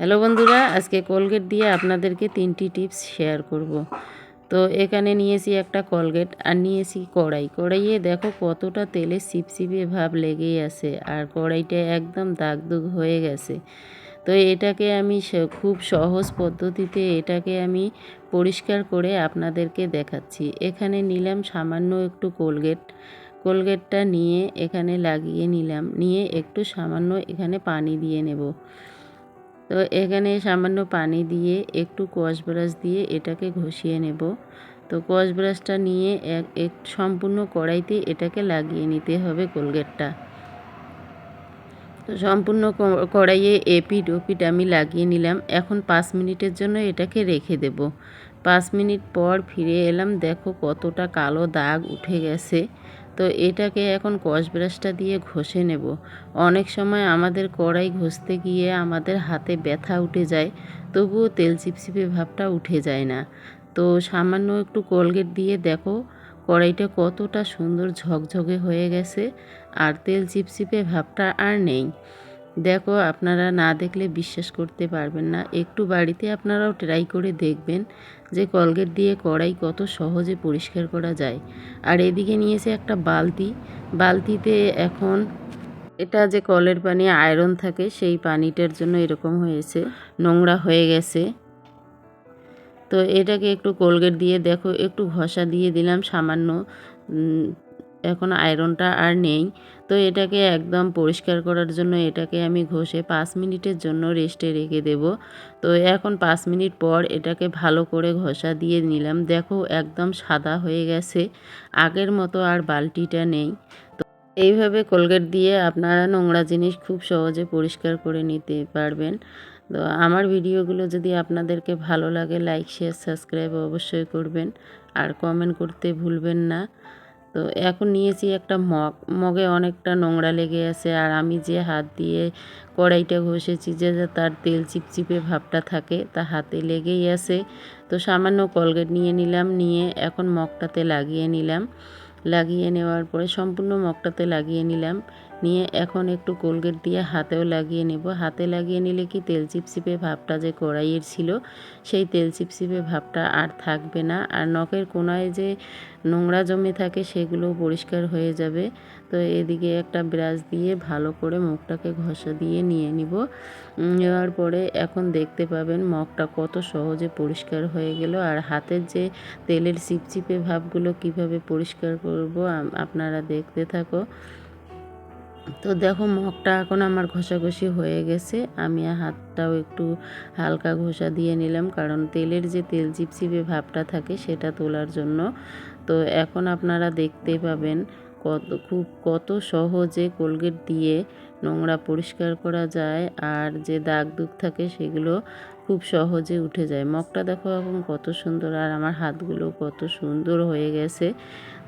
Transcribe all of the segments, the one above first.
Hello বন্ধুরা, আজকে Colgate দিয়ে আপনাদেরকে তিনটি টিপস শেয়ার করব। তো এখানে নিয়েছি একটা কোলগেট আর নিয়েছি কড়াই। কড়াইয়ে দেখো কতটা তেলে সিপসিপে ভাব লেগেই আছে আর কড়াইটা একদম দাগ দুগ হয়ে গেছে। তো এটাকে আমি খুব সহজ পদ্ধতিতে এটাকে আমি পরিষ্কার করে আপনাদেরকে দেখাচ্ছি। এখানে নিলাম সামান্য একটু কোলগেট কোলগেটটা নিয়ে এখানে লাগিয়ে নিলাম। নিয়ে একটু সামান্য এখানে পানি দিয়ে নেব। তো এখানে সামান্য পানি দিয়ে একটু কোয়াশ ব্রাশ দিয়ে এটাকে ঘষিয়ে নেব। তো কোয়াশ ব্রাশটা নিয়ে এক এক, সম্পূর্ণ কড়াইতে এটাকে লাগিয়ে নিতে হবে কোলগেটটা। সম্পূর্ণ কড়াইয়ে এপিট ওপিট আমি লাগিয়ে নিলাম। এখন পাঁচ মিনিটের জন্য এটাকে রেখে দেব। পাঁচ মিনিট পর ফিরে এলাম। দেখো কতটা কালো দাগ উঠে গেছে। তো এটাকে এখন কস ব্রাশটা দিয়ে ঘষে নেব। অনেক সময় আমাদের কড়াই ঘষতে গিয়ে আমাদের হাতে ব্যথা উঠে যায়, তবুও তেল চিপচিপে ভাবটা উঠে যায় না। তো সামান্য একটু কোলগেট দিয়ে দেখো কড়াইটা কতটা সুন্দর ঝকঝকে হয়ে গেছে আর তেল চিপচিপে ভাবটা আর নেই। দেখো, আপনারা না দেখলে বিশ্বাস করতে পারবেন না। একটু বাড়িতে আপনারাও ট্রাই করে দেখবেন যে কলগেট দিয়ে কড়াই কত সহজে পরিষ্কার করা যায়। আর এদিকে নিয়েছে একটা বালতি। বালতিতে এখন এটা যে কলের পানি আয়রন থাকে, সেই পানিটার জন্য এরকম হয়েছে, নোংরা হয়ে গেছে। তো এটাকে একটু কোলগেট দিয়ে দেখো, একটু ঘষা দিয়ে দিলাম সামান্য এখন আয়রনটা আর নেই। তো এটাকে একদম পরিষ্কার করার জন্য এটাকে আমি ঘষে পাঁচ মিনিটের জন্য রেস্টে রেখে দেব। তো এখন পাঁচ মিনিট পর এটাকে ভালো করে ঘষা দিয়ে নিলাম। দেখো একদম সাদা হয়ে গেছে, আগের মতো আর বালতিটা নেই। তো এইভাবে কোলগেট দিয়ে আপনারা নোংরা জিনিস খুব সহজে পরিষ্কার করে নিতে পারবেন। তো আমার ভিডিওগুলো যদি আপনাদেরকে ভালো লাগে, লাইক, শেয়ার, সাবস্ক্রাইব অবশ্যই করবেন। আর কমেন্ট করতে ভুলবেন না। তো এখন নিয়েছি একটা মগ। মগে অনেকটা নোংরা লেগে আছে আর আমি যে হাত দিয়ে কড়াইটা ঘষেছি যে তার তেল চিপচিপে ভাবটা থাকে, তা হাতে লেগেই আছে। তো সামান্য কলগেট নিয়ে নিলাম, নিয়ে এখন মগটাতে লাগিয়ে নিলাম। লাগিয়ে নেওয়ার পরে সম্পূর্ণ মগটাতে লাগিয়ে নিলাম। নিয়ে এখন একটু কোলগেট দিয়ে হাতেও লাগিয়ে নেব। হাতে লাগিয়ে নিলে কি তেল চিপচিপে ভাবটা যে কড়াইয়ের ছিল, সেই তেল চিপচিপে ভাবটা আর থাকবে না। আর নখের কোনায় যে নোংরা জমে থাকে সেগুলো পরিষ্কার হয়ে যাবে। তো এদিকে একটা ব্রাশ দিয়ে ভালো করে মুখটাকে ঘষা দিয়ে নিয়ে নিব। নেওয়ার পরে এখন দেখতে পাবেন মগটা কত সহজে পরিষ্কার হয়ে গেল। আর হাতের যে তেলের চিপচিপে ভাবগুলো কীভাবে পরিষ্কার করব আপনারা দেখতে থাকো। তো দেখো, মগটা এখন আমার ঘষাঘষি হয়ে গেছে। আমি হাতটাও একটু হালকা ঘষা দিয়ে নিলাম, কারণ তেলের যে তেল চিপচিপে ভাবটা থাকে সেটা তোলার জন্য। তো এখন আপনারা দেখতে পাবেন কত, খুব কত সহজে কোলগেট দিয়ে নোংরা পরিষ্কার করা যায়, আর যে দাগ দুগ থাকে সেগুলো খুব সহজে উঠে যায়। মগটা দেখো এখন কত সুন্দর, আর আমার হাতগুলো কত সুন্দর হয়ে গেছে।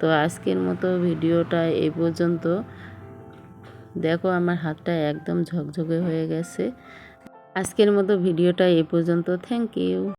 তো আজকের মতো ভিডিওটা এই পর্যন্ত। দেখো আমার হাতটা একদম ঝকঝকে হয়ে গেছে। আজকের মতো ভিডিওটা এ পর্যন্ত। Thank you